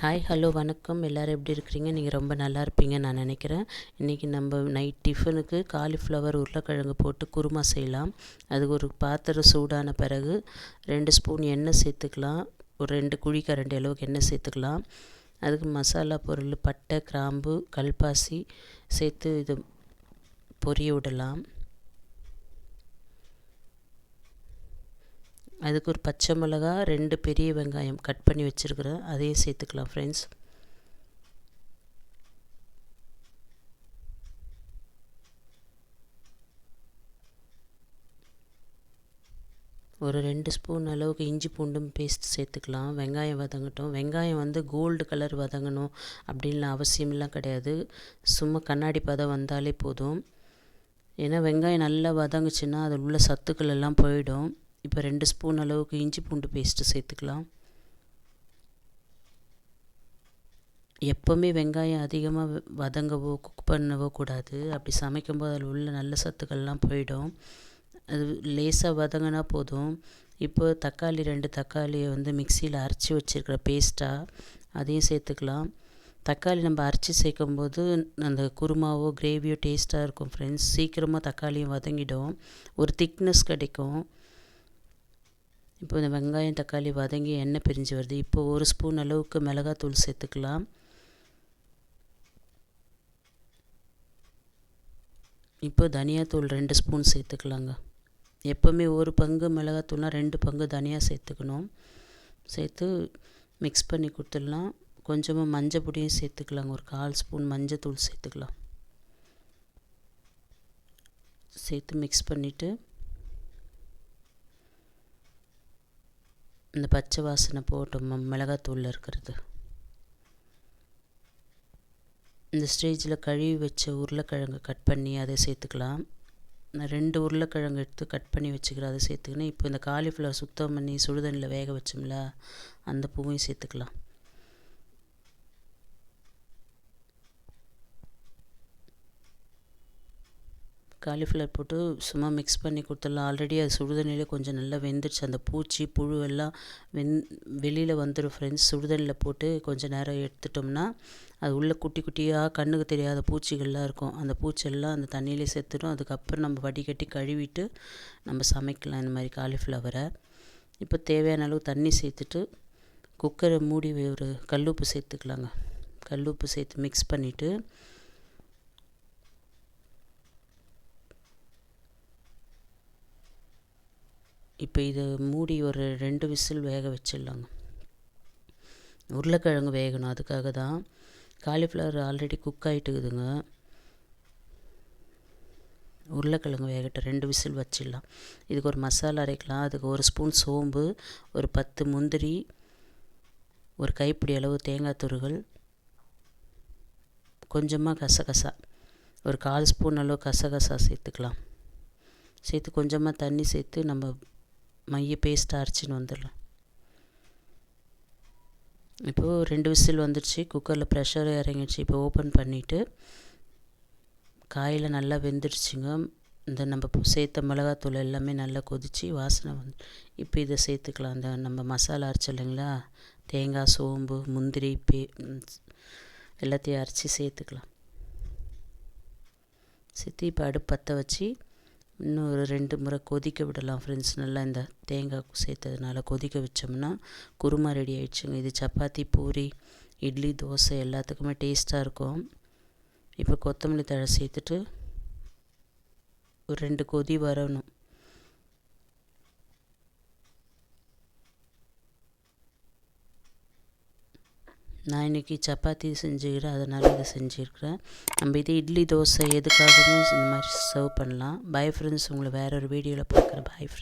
Hi hello வணக்கம். எல்லோரும் எப்படி இருக்கிறீங்க? நீங்கள் ரொம்ப நல்லா இருப்பீங்க நான் நினைக்கிறேன். இன்றைக்கி நம்ம நைட் டிஃபனுக்கு காலிஃப்ளவர் உருளைக்கிழங்கு போட்டு குருமா செய்யலாம். அதுக்கு ஒரு பாத்திரம் சூடான பிறகு ரெண்டு ஸ்பூன் எண்ணெய் சேர்த்துக்கலாம். ஒரு ரெண்டு குழி கரண்டி அளவுக்கு எண்ணெய் சேர்த்துக்கலாம். அதுக்கு மசாலா பொருள் பட்டை கிராம்பு கல்பாசி சேர்த்து இது பொரிய விடலாம். அதுக்கு ஒரு பச்சை மிளகா ரெண்டு பெரிய வெங்காயம் கட் பண்ணி வச்சுருக்குறேன். அதையும் சேர்த்துக்கலாம் ஃப்ரெண்ட்ஸ் ஒரு ரெண்டு ஸ்பூன் அளவுக்கு இஞ்சி பூண்டும் பேஸ்ட் சேர்த்துக்கலாம். வெங்காயம் வதங்கட்டும். வெங்காயம் வந்து கோல்டு கலர் வதங்கணும் அப்படின்லாம் அவசியம்லாம் கிடையாது. சும்மா கண்ணாடி பதம் வந்தாலே போதும். ஏன்னா வெங்காயம் நல்லா வதங்குச்சுன்னா அதில் உள்ள சத்துக்கள் எல்லாம் போயிடும். இப்போ ரெண்டு ஸ்பூன் அளவுக்கு இஞ்சி பூண்டு பேஸ்ட்டு சேர்த்துக்கலாம். எப்போவுமே வெங்காயம் அதிகமாக வதங்கவோ குக் பண்ணவோ கூடாது. அப்படி சமைக்கும்போது அதில் உள்ள நல்ல சத்துக்கள்லாம் போயிடும். அது லேசாக வதங்கினா போதும். இப்போ தக்காளி ரெண்டு தக்காளியை வந்து மிக்சியில் அரைச்சி வச்சுருக்கிற பேஸ்ட்டாக அதையும் சேர்த்துக்கலாம். தக்காளி நம்ம அரைச்சி சேர்க்கும்போது அந்த குருமாவோ கிரேவியோ டேஸ்ட்டாக இருக்கும் ஃப்ரெண்ட்ஸ் சீக்கிரமாக தக்காளியும் வதங்கிடும். ஒரு திக்னஸ் கிடைக்கும். இப்போ இந்த வெங்காயம் தக்காளி வதங்கி எண்ணெய் பிரிஞ்சு வருது. இப்போ ஒரு ஸ்பூன் அளவுக்கு மிளகாத்தூள் சேர்த்துக்கலாம். இப்போ தனியாத்தூள் ரெண்டு ஸ்பூன் சேர்த்துக்கலாங்க. எப்போவுமே ஒரு பங்கு மிளகாத்தூள்னால் ரெண்டு பங்கு தனியாக சேர்த்துக்கணும். சேர்த்து மிக்ஸ் பண்ணி கொடுத்துடலாம். கொஞ்சமாக மஞ்சள் பொடியும் சேர்த்துக்கலாங்க. ஒரு கால் ஸ்பூன் மஞ்சள் தூள் சேர்த்துக்கலாம். சேர்த்து மிக்ஸ் பண்ணிவிட்டு இந்த பச்சை வாசனை போட்டோம் மிளகாத்தூளில் இருக்கிறது இந்த ஸ்டேஜில் கழுவி வச்ச உருளைக்கிழங்கு கட் பண்ணி அதை சேர்த்துக்கலாம். நான் ரெண்டு உருளைக்கிழங்கு எடுத்து கட் பண்ணி வச்சுக்கிறேன். அதை சேர்த்துக்கினேன். இப்போ இந்த காலிஃப்ளவர் சுத்தம் பண்ணி சுடுதண்ணில் வேக வச்சோம்ல அந்த பூவையும் சேர்த்துக்கலாம். காலிஃப்ளவர் போட்டு சும்மா மிக்ஸ் பண்ணி கொடுத்துடலாம். ஆல்ரெடி அது சுடுதண்ணிலே கொஞ்சம் நல்லா வெந்துடுச்சு. அந்த பூச்சி புழு எல்லாம் வெந் வெளியில் வந்துடும் ஃப்ரெண்ட்ஸ் சுடுதண்ணியில் போட்டு கொஞ்சம் நேரம் எடுத்துட்டோம்னா அது உள்ளே குட்டி குட்டியாக கண்ணுக்கு தெரியாத பூச்சிகள்லாம் இருக்கும். அந்த பூச்செல்லாம் அந்த தண்ணியிலே செத்துடும் அதுக்கப்புறம் நம்ம வடிகட்டி கழுவிட்டு நம்ம சமைக்கலாம் இந்த மாதிரி காலிஃப்ளவரை இப்போ தேவையான அளவு தண்ணி சேர்த்துட்டு குக்கரை மூடி ஒரு கல்லுப்பு சேர்த்துக்கலாங்க. கல்லுப்பு சேர்த்து மிக்ஸ் பண்ணிவிட்டு இப்போ இதை மூடி ஒரு ரெண்டு விசில் வேக வச்சிடலாங்க. உருளைக்கிழங்கு வேகணும். அதுக்காக தான் காலிஃப்ளவர் ஆல்ரெடி குக் ஆகிட்டுக்குதுங்க உருளைக்கிழங்கு வேகட்டும். ரெண்டு விசில் வச்சிடலாம். இதுக்கு ஒரு மசாலா அரைக்கலாம். அதுக்கு ஒரு ஸ்பூன் சோம்பு ஒரு பத்து முந்திரி ஒரு கைப்பிடி அளவு தேங்காய் துருகள் கொஞ்சமாக கசகசா. ஒரு கால் ஸ்பூன் அளவு கசகசா சேர்த்துக்கலாம். சேர்த்து கொஞ்சமாக தண்ணி சேர்த்து நம்ம மைய பேஸ்ட்டாக அரைச்சின்னு வந்துடலாம். இப்போது ரெண்டு விசில் வந்துடுச்சு. குக்கரில் ப்ரெஷர் இறங்கிடுச்சு. இப்போ ஓப்பன் பண்ணிவிட்டு காயில் நல்லா வெந்துடுச்சுங்க. இந்த நம்ம சேர்த்த மிளகாத்தூள் எல்லாமே நல்லா கொதித்து வாசனை வந்து இப்போ இதை சேர்த்துக்கலாம். அந்த நம்ம மசாலா அரைச்சோம் இல்லைங்களா? தேங்காய் சோம்பு முந்திரி பே எல்லாத்தையும் அரைச்சி சேர்த்துக்கலாம். சேர்த்து இப்போ அடுப்பு பற்ற வச்சு இன்னும் ஒரு ரெண்டு முறை கொதிக்க விடலாம் ஃப்ரெண்ட்ஸ் நல்லா இந்த தேங்காய் சேர்த்ததுனால கொதிக்க வச்சோம்னா குருமா ரெடி ஆயிடுச்சுங்க. இது சப்பாத்தி பூரி இட்லி தோசை எல்லாத்துக்குமே டேஸ்ட்டாக இருக்கும். இப்போ கொத்தமல்லி தழை சேர்த்துட்டு ஒரு ரெண்டு கொதி வரணும். நான் இன்றைக்கி சப்பாத்தி செஞ்சுக்கிறேன் அதனால் இதை செஞ்சுருக்கிறேன். நம்ம இது இட்லி தோசை எதுக்காகவும் இந்த மாதிரி சர்வ் பண்ணலாம். பை ஃப்ரெண்ட்ஸ் உங்களை வேறு ஒரு வீடியோவில் பார்க்குறேன். Bye friends